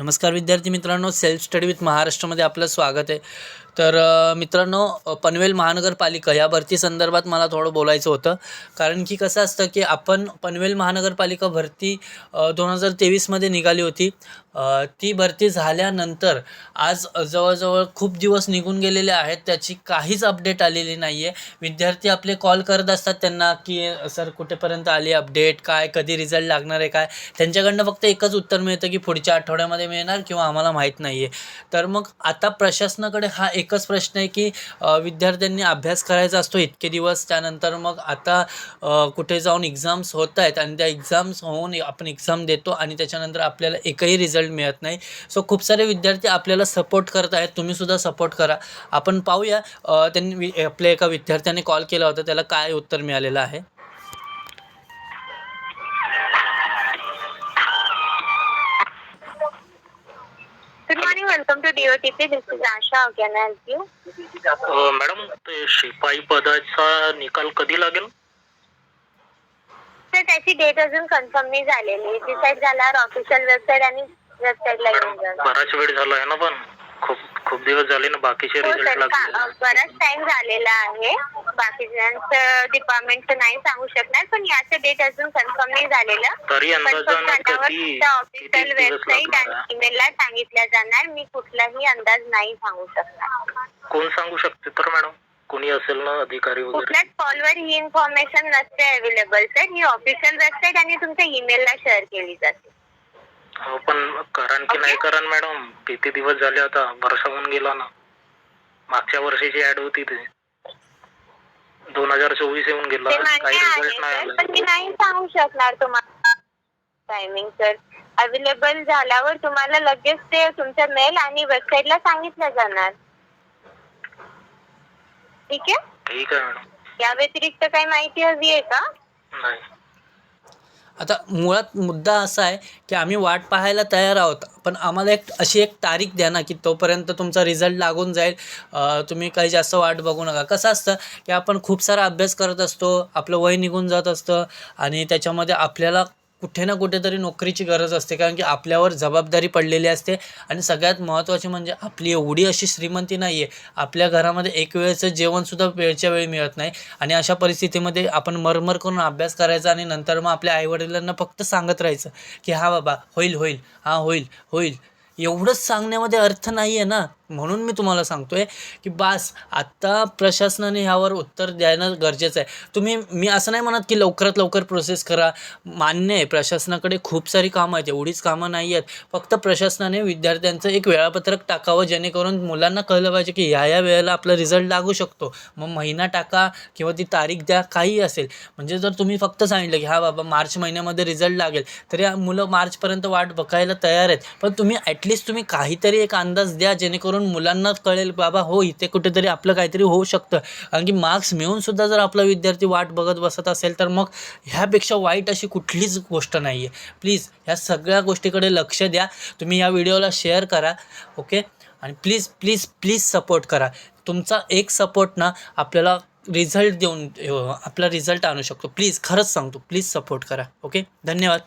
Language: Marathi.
नमस्कार विद्यार्थी मित्रांनो सेल्फ स्टडी विथ महाराष्ट्रामध्ये आपलं स्वागत आहे. तर मित्रांनो पनवेल महानगरपालिका या भरती संदर्भात मला थोडं बोलायचं होतं. कारण की कसं असतं की आपण पनवेल महानगरपालिका भरती दोन हजार तेवीसमध्ये निघाली होती. ती भरती झाल्यानंतर आज जवळजवळ खूप दिवस निघून गेलेले आहेत. त्याची काहीच अपडेट आलेली नाही आहे विद्यार्थी आपले कॉल करत असतात त्यांना की सर कुठेपर्यंत आली अपडेट? काय कधी रिझल्ट लागणार आहे? काय? त्यांच्याकडनं फक्त एकच उत्तर मिळतं की पुढच्या आठवड्यामध्ये मिळणार किंवा आम्हाला माहीत नाही आहे तर मग आता प्रशासनाकडे हा एकच प्रश्न आहे की विद्यार्थ्यांनी अभ्यास करायचा असतो इतके दिवस त्यानंतर मग आता कुठे जाऊन एक्झाम्स होत आहेत आणि त्या एक्झाम्स होऊन आपण एक्झाम देतो आणि त्याच्यानंतर आपल्याला एकही रिझल्ट मिळत नाही. सो खूप सारे विद्यार्थी आपल्याला सपोर्ट करत आहेत. तुम्हीसुद्धा सपोर्ट करा. आपण पाहूया त्यांनी आपल्या एका विद्यार्थ्याने कॉल केला होता त्याला काय उत्तर मिळालेलं आहे? DOTP. This is Asha. How can I help you? Uh, madam ते शिपाई पदाचा निकाल कधी लागेल तर त्याची डेट अजून कन्फर्म नाही झालेली डिसाईड झाल्यावर ऑफिशियल वेबसाईट आणि वेबसाईटला येऊन जाईल बराच वेळ झाला आहे ना पण खूप खूप दिवस झाले ना बाकीचे हो रिझल्ट सर लागले बराच टाइम झालेला आहे बाकीच्यांचं डिपार्टमेंटचं नाही सांगू शकणार पण याचं डेट अजून कन्फर्म नाही झालेलं. तरी कन्फर्म अंदाजानं झाल्यावर कधी तुमच्या किती ऑफिशियल दिवस वेबसाईट लागणार आणि आहे? ईमेलला सांगितलं जाणार. मी कुठलाही अंदाज नाही सांगू शकणार. कोण सांगू शकते तर मॅडम? कोणी असेल ना अधिकारी वगैरे? कुठल्याच कॉलवर ही इन्फॉर्मेशन नसते अवेलेबल सर ही ऑफिशियल वेबसाईट आणि तुमच्या ईमेलला शेअर केली जाते. हो, पण करान की नाही करान मॅडम किती दिवस झाले आता? वर्ष होऊन गेला ना. मागच्या वर्षीची ऍड होती ते. दोन हजार चोवीस येऊन गेला. ते काही मान्य आहे रिझल्ट नाही सर आला. पण मी नाही सांगू शकणार तुम्हाला. टायमिंग सर अवेलेबल झाल्यावर तुम्हाला लगेच ते तुमच्या मेल आणि वेबसाईटला सांगितलं जाणार. ठीक आहे? ठीक आहे मॅडम या व्यतिरिक्त काही माहिती हवी आहे का? नाही. आता मुळात मुद्दा असा आहे की आम्ही वाट पाहायला तयार आहोत पण आम्हाला एक अशी एक तारीख द्या ना की तोपर्यंत तुमचा रिझल्ट लागून जाईल. तुम्ही काही जास्त वाट बघू नका. कसं असतं की आपण खूप सारा अभ्यास करत असतो आपलं वय निघून जात असतं आणि त्याच्यामध्ये आपल्याला कुठे ना कुठेतरी नोकरीची गरज असते कारण की आपल्यावर जबाबदारी पडलेली असते. आणि सगळ्यात महत्त्वाचे म्हणजे आपली एवढी अशी श्रीमंती नाही आहे आपल्या घरामध्ये एक वेळेचं जेवणसुद्धा वेळच्या वेळी मिळत नाही. आणि अशा परिस्थितीमध्ये आपण मरमर करून अभ्यास करायचा आणि नंतर मग आपल्या आईवडिलांना फक्त सांगत राहायचं की हा बाबा होईल होईल हा होईल होईल. एवढंच सांगण्यामध्ये अर्थ नाही आहे ना. म्हणून मी तुम्हाला सांगतो आहे की बास आत्ता प्रशासनाने ह्यावर उत्तर द्यायला गरजेचं आहे. तुम्ही मी असं नाही म्हणत की लवकरात लवकर प्रोसेस करा. मान्य आहे प्रशासनाकडे खूप सारी कामं आहेत एवढीच कामं नाही आहेत. फक्त प्रशासनाने विद्यार्थ्यांचं एक वेळापत्रक टाकावं जेणेकरून मुलांना कळलं पाहिजे की ह्या या वेळेला आपला रिझल्ट लागू शकतो. मग महिना टाका किंवा ती तारीख द्या काही असेल. म्हणजे जर तुम्ही फक्त सांगितलं की हा बाबा मार्च महिन्यामध्ये रिझल्ट लागेल तरी या मुलं मार्चपर्यंत वाट बघायला तयार आहेत. पण तुम्ही ॲटलिस्ट तुम्ही काहीतरी एक अंदाज द्या जेणेकरून मुलांना कळेल बाबा हो इथे कुठेतरी आपलं काहीतरी होऊ शकतं. कारण की मार्क्स मिळूनसुद्धा जर आपला विद्यार्थी वाट बघत बसत असेल तर मग ह्यापेक्षा वाईट अशी कुठलीच गोष्ट नाही आहे प्लीज ह्या सगळ्या गोष्टीकडे लक्ष द्या. तुम्ही या व्हिडिओला शेअर करा ओके आणि प्लीज प्लीज प्लीज सपोर्ट करा. तुमचा एक सपोर्ट ना आपल्याला रिझल्ट देऊन आपला रिझल्ट आणू शकतो. प्लीज खरंच सांगतो प्लीज सपोर्ट करा ओके धन्यवाद.